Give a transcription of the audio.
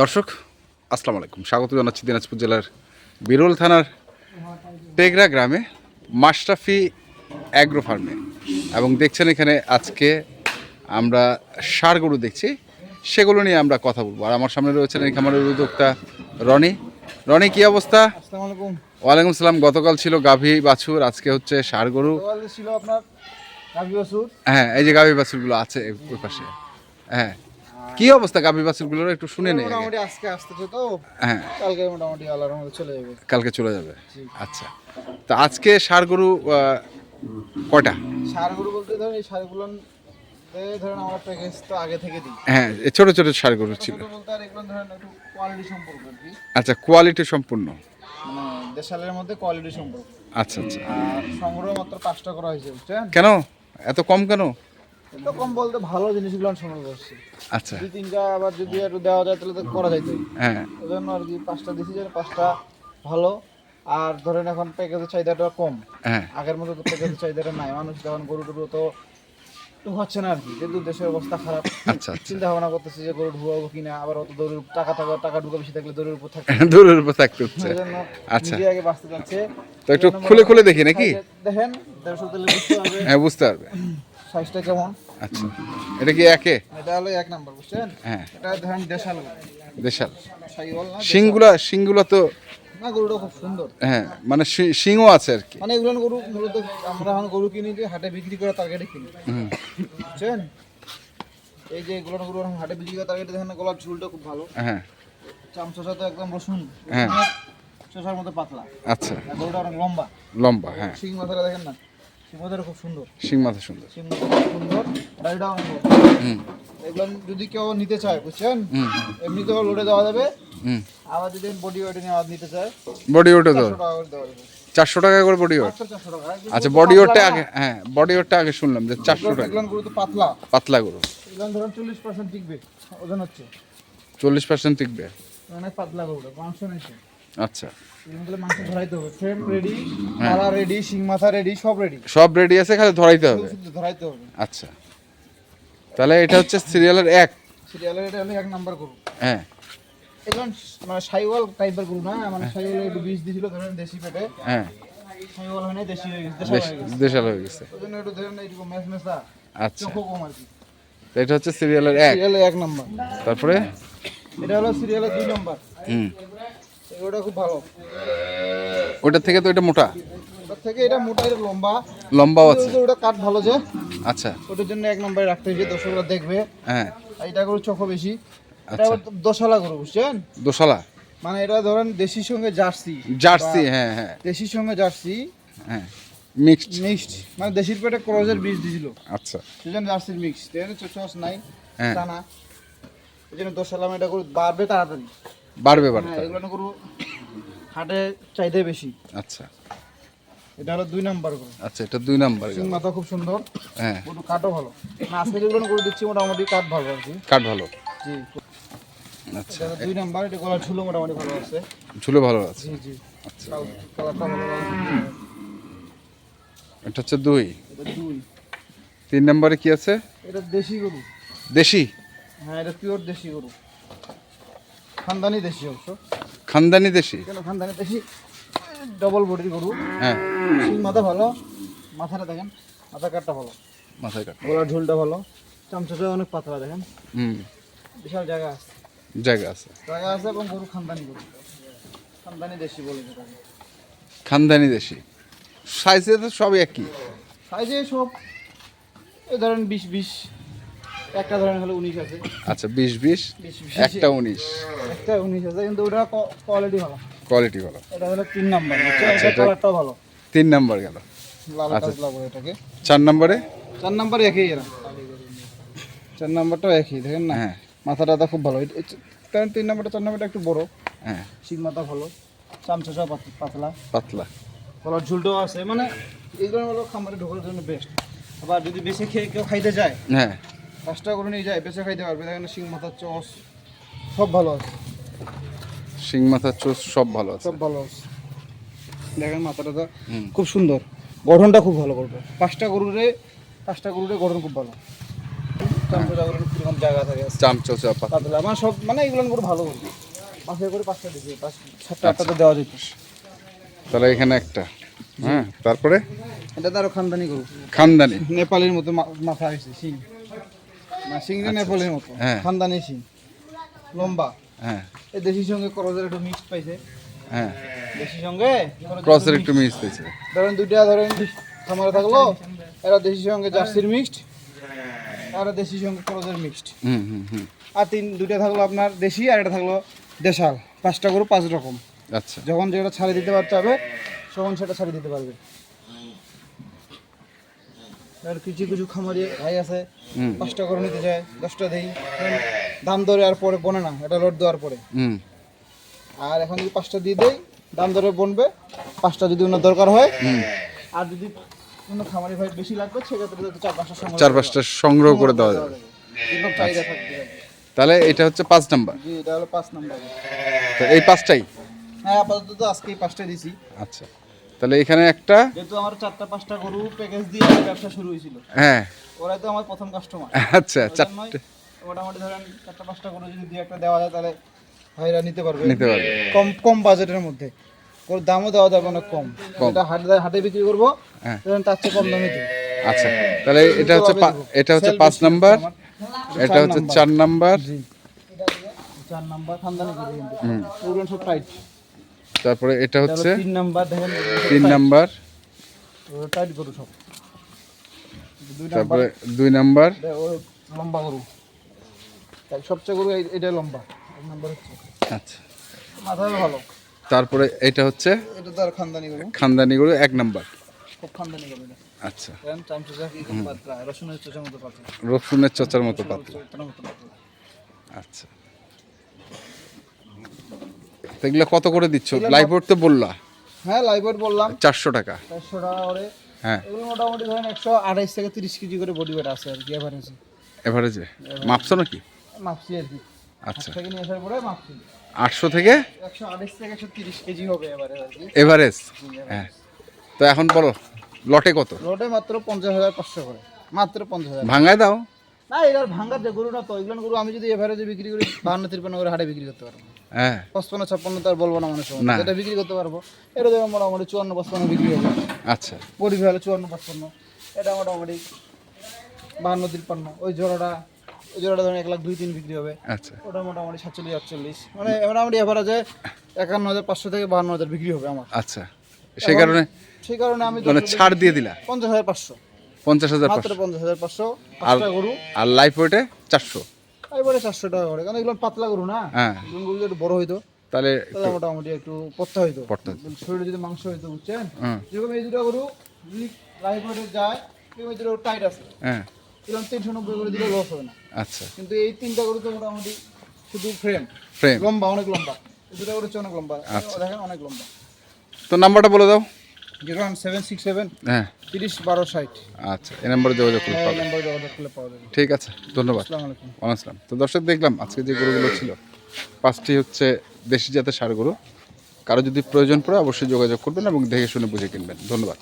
দর্শক আসসালামু আলাইকুম। স্বাগত জানাচ্ছি দিনাজপুর জেলার বিরল থানার টেগরা গ্রামে মাশরাফি অ্যাগ্রো ফার্মে। এবং দেখছেন এখানে আজকে আমরা সার গরু দেখছি। সেগুলো নিয়ে আমরা কথা বলব। আর আমার সামনে রয়েছেন এই খামারের উদ্যোক্তা রনি। রনি কি অবস্থা? ওয়ালাইকুম সালাম। গতকাল ছিল গাভী বাছুর আজকে হচ্ছে ষাড় গরু। ছিল আপনার হ্যাঁ এই যে গাভী বাছুরগুলো আছে ওই পাশে। হ্যাঁ কি অবস্থা গাভী বাছুরগুলোর? একটু শুনে নেই। মোটামুটি আজকে আসতেছে তো হ্যাঁ। কালকে মোটামুটি আল্লাহর মধ্যে চলে যাবে। কালকে চলে যাবে? আচ্ছা। তো আজকে ষাড় গরু আহ, কয়টা? সারগুলো বলতে ধরেন এই সারগুলো ধরেন আমরা প্যাকেজ তো আগে থেকে দিই। হ্যাঁ এই ছোট ছোট ষাড় গরু ছিল। ছোট বলতে আর এগুলো ধরেন একটু কোয়ালিটি সম্পর্ক আর কি। আচ্ছা কোয়ালিটি সম্পূর্ণ? মানে দেশালের মধ্যে কোয়ালিটি সম্পর্ক। আচ্ছা আচ্ছা। আর সংগ্রহ মাত্র পাঁচটা করা হয়েছে বুঝছেন? কেন? এত কম কেন? তো কম বলতে ভালো জিনিসগুলো সংগ্রহ করছি। আচ্ছা। দুই তিনটা আবার যদি একটু দেওয়া যায় তাহলে তো করা যাইতো হ্যাঁ। ওই জন্য আর কি পাঁচটা দিছি যে পাঁচটা ভালো। আর ধরেন এখন প্যাকেজের চাহিদাটা কম। হ্যাঁ। আগের মতো তো প্যাকেজের চাহিদাটা নাই। মানুষ যখন গরু টরু তো হচ্ছে না আর কি। যেহেতু দেশের অবস্থা খারাপ আচ্ছা আচ্ছা। চিন্তা ভাবনা করতেছি যে গরু ঢুকাবো কিনা আবার অত দৌড়ের টাকা টাকা টাকা ঢুকা বেশি থাকলে দৌড়ের উপর থাকে দূরের উপর থাকতে হচ্ছে। আচ্ছা। নিজে আগে বাঁচতে যাচ্ছে তো একটু খুলে খুলে দেখি নাকি? দেখেন দেড়শো তেলে বুঝতে হবে হ্যাঁ বুঝতে পারবে। সাইজটা কেমন? আচ্ছা। এটা কি একে? এটা হলো এক নাম্বার বুঝছেন? হ্যাঁ। এটা ধরেন দেশাল। দেশাল। শিংগুলা শিংগুলা তো না গরুটা খুব সুন্দর। হ্যাঁ মানে শিংও আছে আর কি। মানে এগুলো গরু মূলত আমরা এখন গরু কিনি যে হাটে বিক্রি করে টার্গেটে কিনি। বুঝছেন? এই যে এগুলো গরু এখন হাটে বিক্রি করে টার্গেটে দেখেন গলার ঝুলটা খুব ভালো। হ্যাঁ। চামচা তো একদম রসুন। হ্যাঁ। শসার মতো পাতলা। আচ্ছা। গরুটা অনেক লম্বা। লম্বা হ্যাঁ। শিং মাথাটা দেখেন না? শিং খুব সুন্দর। শিং মাথা সুন্দর। শিং খুব সুন্দর হুম। এগুলো যদি কেউ নিতে চায় বুঝছেন? হুম। এমনিতেও লোডে দেওয়া যাবে। হুম। আবার যদি বডি ওয়েটে নেওয়া নিতে চায় বডি তো করে দেওয়া চারশো টাকা করে বডি টাকা। আচ্ছা বডি ওটটা আগে হ্যাঁ বডি ওটটা আগে শুনলাম যে চারশো টাকা। গরু তো পাতলা। পাতলা গরু। এগুলো ধরুন চল্লিশ পার্সেন্ট টিকবে ওজন হচ্ছে। চল্লিশ পার্সেন্ট টিকবে। অনেক পাতলা গরুটা মাংস নেই। আচ্ছা। রেডি সব রেডি সব রেডি আছে খালি ধরাইতে হবে। আচ্ছা। তাহলে এটা হচ্ছে সিরিয়ালের এক। সিরিয়ালের এটা হলো এক নাম্বার গরু। হ্যাঁ। এগুলো মানে সাইওয়াল টাইপের গরু না মানে সাইওয়াল একটু বীজ দিছিল ধরেন দেশি পেটে। হ্যাঁ। সাইওয়াল হয় দেশি হয়ে গেছে। দেশাল হয়ে গেছে। হয়ে একটু ধরেন ম্যাচ ম্যাচা আচ্ছা। চোখও কম আর কি। এটা হচ্ছে সিরিয়ালের এক। এক নাম্বার তারপরে? এটা হলো সিরিয়ালের দুই নাম্বার হুম। ওটা খুব ভালো। ওটা থেকে তো এটা মোটা? ওটার থেকে এটা মোটা এটা লম্বা। লম্বাও আছে। ওটা কাঠ ভালো যে। আচ্ছা। ওটার জন্য এক নম্বরে রাখতে হবে দর্শকরা দেখবে। হ্যাঁ। এটা গরু চোখও বেশি। এটা আচ্ছা। দশালা গরু বুঝছেন? দোশালা? মানে এটা ধরেন দেশির সঙ্গে জার্সি। জার্সি হ্যাঁ হ্যাঁ। দেশির সঙ্গে জার্সি। হ্যাঁ। মিক্সড? মিক্সড। মানে দেশির পেটে ক্রসের বীজ দিছিল। আচ্ছা। সেজন্য জার্সির মিক্স। দেখেন চোচ নাই হ্যাঁ। টানা এই জন্য দশালাম এটা গরু বাড়বে তাড়াতাড়ি। বাড়বে হ্যাঁ বাড়বে এগুলো গরু হাটে চাইতে বেশি। আচ্ছা। এটা হলো দুই নাম্বার গরু। আচ্ছা এটা দুই নাম্বার সিং মাথা খুব সুন্দর। হ্যাঁ। গরু কাঠও ভালো। না আজকে যেগুলো গরু দিচ্ছি মোটামুটি কাঠ ভালো আর কি। কাঠ ভালো। জি। আচ্ছা। দুই নাম্বার এটা গলার ঝুলো মোটামুটি ভালো আছে। ঝুলে ভালো আছে। জি জি। আচ্ছা। কাল- কালারটা ভালো আছে। এটা হচ্ছে দুই। এটা দুই। তিন নম্বরে কি আছে? এটা দেশি গরু। দেশি? হ্যাঁ এটা পিওর দেশি গরু। খানদানি দেশি অবশ্য খানদানি দেশি? কেন খানদানি দেশি? ডবল বডির গরু। হ্যাঁ। সিং মাথা ভালো মাথাটা দেখেন মাথা কাটটা ভালো। মাথায় কাঠ গলার ঝোলটা ভালো। চামচাটা অনেক পাতলা দেখেন। হুম। বিশাল জায়গা আছে। জায়গা আছে। জায়গা আছে এবং গরু খানদানি গরু। খানদানি দেশি বলে যেটাকে। খানদানি দেশি। সাইজে তো সবই একই। সাইজে সব এই ধরেন বিশ বিশ। একটা ধরেন হলো উনিশ আছে। আচ্ছা বিশ বিশ? একটা উনিশ। একটা উনিশ আছে কিন্তু ওটা কোয়ালিটি ভালো। কোয়ালিটি ভালো। এটা হলো তিন নাম্বার। আচ্ছা, কালারটাও ভালো। তিন নাম্বার গেল। আচ্ছা। এটাকে। চার নম্বরে? চার নাম্বার একই এরা। চার নাম্বারটাও একই দেখেন না? হ্যাঁ। মাথা টাথা খুব ভালো। কারণ তিন নাম্বারটা চার নাম্বারটা একটু বড়। হ্যাঁ। শিং মাথা ভালো। চামচা সব পাতলা। পাতলা। গলার ঝুলটাও আছে। মানে এইগুলো হলো খামারে ঢোকার জন্য বেস্ট আবার যদি বেশি খেয়ে কেউ খাইতে যায় হ্যাঁ। পাঁচটা করে নিয়ে যায় বেশি খাইতে পারবে। দেখেন শিং মাথার চস সব ভালো আছে। শিং মাথার চোষ সব ভালো আছে। সব ভালো আছে। দেখেন মাথাটা তো খুব সুন্দর। গঠনটা খুব ভালো করবে। পাঁচটা গরুরে পাঁচটা গরুরে গঠন খুব ভালো। জায়গা থাকে। পাতলা মানে সব মানে এগুলো গরু ভালো গরু পাঁচটা করে পাঁচটা দিয়েছে পাঁচ সাতটা আটটা তো দেওয়া যেত। তাহলে এখানে একটা। হ্যাঁ তারপরে? এটা তো আরও খানদানি গরু। খানদানি। নেপালের মতো মাথা হয়েছে শিং। না শিংটা নেপালের মতো। হ্যাঁ। খানদানি লম্বা। হ্যাঁ। এই দেশির সঙ্গে করজের একটু মিক্স পাইছে। হ্যাঁ। দেশির সঙ্গে ক্রসের একটু হয়েছে ধরেন দুইটা ধরেন খামারে থাকল এরা দেশির সঙ্গে জার্সির মিক্সড দেশির সঙ্গে করজের মিক্সড হুম হুম হুম। আর তিন দুইটা থাকল আপনার দেশি আর এটা থাকল দেশাল। পাঁচটা গরু পাঁচ রকম। আচ্ছা। যখন যেটা ছাড়ে দিতে পারতে হবে তখন সেটা ছাড়ে দিতে পারবে। আর কিছু কিছু খামারি ভাই আছে পাঁচটা করে নিতে চায় দশটা দেই। দাম দরে আর পরে বনে না এটা লোড দেওয়ার পরে। আর এখন যদি পাঁচটা দিয়ে দেই দাম দরে বনবে পাঁচটা যদি ওনার দরকার হয়। আর যদি কোনো খামারি ভাই বেশি লাগবে সেক্ষেত্রে চার পাঁচটা চার পাঁচটা সংগ্রহ করে দেওয়া যাবে। চাহিদা থাকবে। তাহলে এটা হচ্ছে পাঁচ নাম্বার। জি এটা হলো পাঁচ নাম্বার। তো এই পাঁচটাই? হ্যাঁ আপাতত আজকে এই পাঁচটা দিছি। আচ্ছা। তাহলে এখানে একটা যেহেতু আমার চারটা পাঁচটা গরু প্যাকেজ দিয়ে ব্যবসা শুরু হয়েছিল। হ্যাঁ। ওরাই তো আমার প্রথম কাস্টমার আচ্ছা চারটে। মোটামুটি ধরেন চারটা পাঁচটা গরু যদি দুই একটা দেওয়া যায় তাহলে ভাইরা নিতে পারবে। নিতে পারবে। কম কম বাজেটের মধ্যে। ওর দামও দেওয়া যাবে অনেক কম। এটা হাটে হাটে বিক্রি করব হ্যাঁ। তার চেয়ে কম দামে দিই আচ্ছা তাহলে এটা হচ্ছে এটা হচ্ছে পাঁচ নাম্বার। এটা হচ্ছে চার নাম্বার। জি। চার নাম্বার খানদানি ওগুলো সব টাইট তারপরে এটা হচ্ছে তিন নাম্বার দেখেন তিন নাম্বার। টাইট গরু সব। তারপরে দুই নাম্বার। লম্বা গরু। তাই সবচেয়ে গরু এটাই লম্বা। এক নাম্বার হচ্ছে। আচ্ছা। মাথাও ভালো। তারপরে এটা হচ্ছে এটা তো আর খানদানি গরু। খানদানি গরু এক নাম্বার। খুব খানদানি গরু এটা। আচ্ছা। রসুনের চোচার মতো পাতলা। রসুনের চচার মতো পাতলা। আচ্ছা। তো এগুলো কত করে দিচ্ছ? লাইবোর্ড তো বললা। হ্যাঁ লাইভওয়েট বললাম। চারশো টাকা। চারশো টাকা করে। হ্যাঁ। এগুলো মোটামুটি ধরেন একশো আঠাইশ থেকে তিরিশ কেজি করে বডি ওয়েট আছে আর কি এভারেজে এভারেজে মাপছো নাকি? মাপছি আর কি। আচ্ছা। থেকে নিয়ে আসার পরে মাপছি। আটশো থেকে? একশো আঠাইশ থেকে একশো তিরিশ কেজি হবে এবারে এভারেজ হ্যাঁ। তো এখন বলো লটে কত? লটে মাত্র পঞ্চাশ হাজার পাঁচশো করে। মাত্র পঞ্চাশ হাজার। ভাঙায় দাও। না এটার ভাঙ্গার যে গরু না তো এগুলো গরু আমি যদি এভারেজে বিক্রি করি বাহান্ন তিরপান্ন করে হাটে বিক্রি করতে পারব। হ্যাঁ। পঁচপান্ন ছাপ্পান্ন তো আর বলব না মানুষ। যেটা বিক্রি করতে পারব। এটা যেমন মোটামুটি চুয়ান্ন পঁচপান্ন বিক্রি হবে। আচ্ছা। পরিবে হলে চুয়ান্ন পঁচপান্ন। এটা মোটামুটি বাহান্ন তিরপান্ন ওই জোড়াটা ওই জোড়াটা ধরেন এক লাখ দুই তিন বিক্রি হবে। আচ্ছা। ওটা মোটামুটি সাতচল্লিশ আটচল্লিশ। মানে মোটামুটি এভারেজে একান্ন হাজার পাঁচশো থেকে বাহান্ন হাজার বিক্রি হবে আমার। আচ্ছা। সেই কারণে সেই কারণে আমি মানে ছাড় দিয়ে দিলা। পঞ্চাশ হাজার পাঁচশো। পঞ্চাশ হাজার মাত্র পঞ্চাশ হাজার পাঁচশো। পাঁচটা গরু। আর লাইফ ওয়েটে চারশো। এবারে চারশো টাকা করে কারণ এগুলো পাতলা গরু না? হ্যাঁ। গরু যদি একটু বড় হইতো তাহলে মোটামুটি একটু পত্তা হইতো। পড়তে শরীরে যদি মাংস হইতো বুঝছেন? যেরকম এই দুটো গরু যদি লাইফ ওয়েটে যায় এই দুটো টাইট আছে। হ্যাঁ। এরকম তিনশো নব্বই করে দিলে লস হবে না। আচ্ছা। কিন্তু এই তিনটা গরু তো মোটামুটি শুধু ফ্রেম ফ্রেম লম্বা অনেক লম্বা। এই দুটো গরু হচ্ছে অনেক লম্বা। আচ্ছা। দেখেন অনেক লম্বা। তো নাম্বারটা বলে দাও। Zero one seven six seven হ্যাঁ। তিরিশ বারো ষাট। আচ্ছা এই নম্বরে যোগাযোগ করলে যোগাযোগ করলে পাওয়া যাবে। ঠিক আছে ধন্যবাদ। আসসালাম তো দর্শক দেখলাম আজকে যে গরুগুলো ছিল পাঁচটি হচ্ছে দেশি জাতের সার গরু। কারও যদি প্রয়োজন পড়ে অবশ্যই যোগাযোগ করবেন এবং দেখে শুনে বুঝে কিনবেন। ধন্যবাদ।